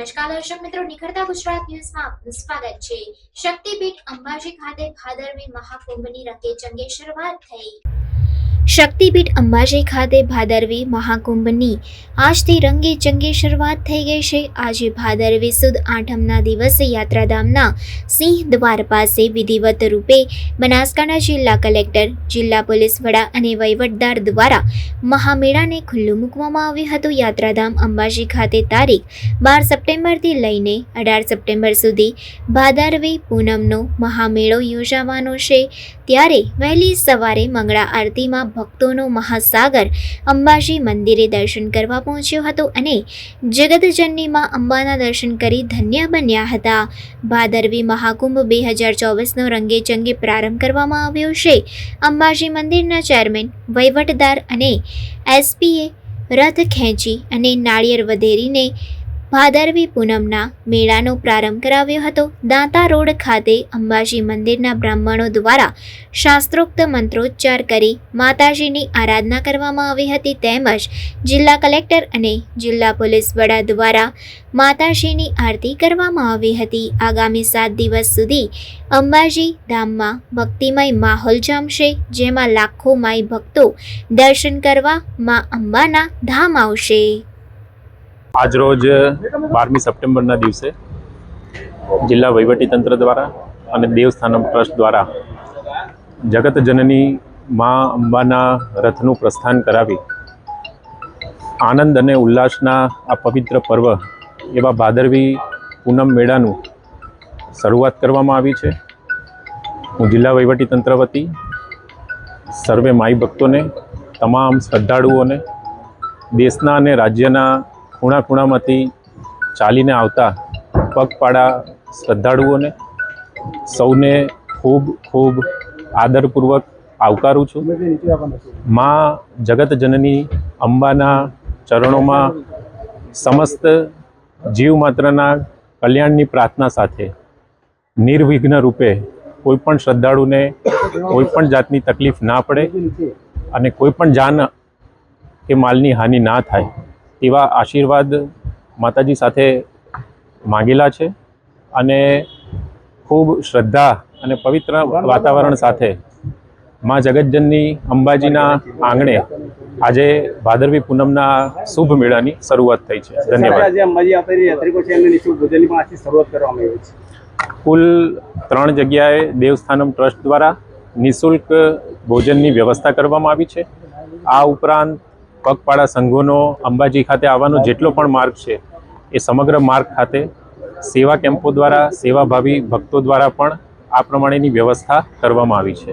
નમસ્કાર દર્શક મિત્રો, નિખરતા ગુજરાત ન્યૂઝમાં આપનું સ્વાગત છે. શક્તિપીઠ અંબાજી ખાતે ભાદરવી મહાકુંભની રકે ચંગે શરૂઆત થઈ. શક્તિપીઠ અંબાજી ખાતે ભાદરવી મહાકુંભની. આજથી રંગે ચંગે શરૂઆત થઈ ગઈ છે. આજે ભાદરવી સુદ આઠમના દિવસે યાત્રાધામના સિંહ દ્વાર પાસે વિધિવત રૂપે બનાસકાંઠા જિલ્લા કલેક્ટર, જિલ્લા પોલીસ વડા અને વહીવટદાર દ્વારા મહામેળાને ખુલ્લું મૂકવામાં આવ્યું હતું. યાત્રાધામ અંબાજી ખાતે તારીખ બાર સપ્ટેમ્બરથી લઈને અઢાર સપ્ટેમ્બર સુધી ભાદરવી પૂનમનો મહામેળો યોજાવાનો છે. ત્યારે વહેલી સવારે મંગળા આરતીમાં ભક્તોનો મહાસાગર અંબાજી મંદિરે દર્શન કરવા પહોંચ્યો હતો અને જગતજનનીમાં અંબાના દર્શન કરી ધન્ય બન્યા હતા. ભાદરવી મહાકુંભ બે હજાર ચોવીસનો રંગેચંગે પ્રારંભ કરવામાં આવ્યો છે. અંબાજી મંદિરના ચેરમેન વહીવટદાર અને એસપીએ રથ ખેંચી અને નાળિયેર વધેરીને ભાદરવી પૂનમના મેળાનો પ્રારંભ કરાવ્યો હતો. દાંતા રોડ ખાતે અંબાજી મંદિરના બ્રાહ્મણો દ્વારા શાસ્ત્રોક્ત મંત્રોચ્ચાર કરી માતાજીની આરાધના કરવામાં આવી હતી. તેમજ જિલ્લા કલેક્ટર અને જિલ્લા પોલીસ વડા દ્વારા માતાજીની આરતી કરવામાં આવી હતી. આગામી સાત દિવસ સુધી અંબાજી ધામમાં ભક્તિમય માહોલ જામશે, જેમાં લાખો માઈ ભક્તો દર્શન કરવા મા અંબાના ધામ આવશે. આજરોજ બારમી સપ્ટેમ્બરના દિવસે જિલ્લા વહીવટીતંત્ર દ્વારા અને દેવસ્થાનમ ટ્રસ્ટ દ્વારા જગત જનની મા અંબાના રથનું પ્રસ્થાન કરાવી આનંદ અને ઉલ્લાસના આ પવિત્ર પર્વ એવા ભાદરવી પૂનમ મેળાનું શરૂઆત કરવામાં આવી છે. હું જિલ્લા વહીવટીતંત્ર વતી સર્વે માઈ ભક્તોને, તમામ શ્રદ્ધાળુઓને, દેશના અને રાજ્યના ખૂણા ખૂણામાંથી ચાલીને આવતા પગપાળા શ્રદ્ધાળુઓને સૌને ખૂબ ખૂબ આદરપૂર્વક આવકારું છું. માં જગત જનની અંબાના ચરણોમાં સમસ્ત જીવ માત્રના કલ્યાણની પ્રાર્થના સાથે નિર્વિઘ્ન રૂપે કોઈ પણ શ્રદ્ધાળુને કોઈ પણ જાતની તકલીફ ના પડે અને કોઈ પણ જાન કે માલની હાનિ ના થાય. તેવા આશીર્વાદ માતાજી સાથે માગેલા છે અને ખૂબ શ્રદ્ધા અને પવિત્ર વાતાવરણ સાથે માં જગતજનની અંબાજીના આંગણે આજે ભાદરવી પૂનમના શુભ મેળાની શરૂઆત થઈ છે. ધન્યવાદ. કુલ ત્રણ જગ્યાએ દેવસ્થાનમ ટ્રસ્ટ દ્વારા નિઃશુલ્ક ભોજનની વ્યવસ્થા કરવામાં આવી છે. આ ઉપરાંત પગપાળા સંઘોનો અંબાજી ખાતે આવવાનો જેટલો પણ માર્ગ છે, એ સમગ્ર માર્ગ ખાતે સેવા કેમ્પો દ્વારા, સેવાભાવી ભક્તો દ્વારા પણ આ પ્રમાણેની વ્યવસ્થા કરવામાં આવી છે.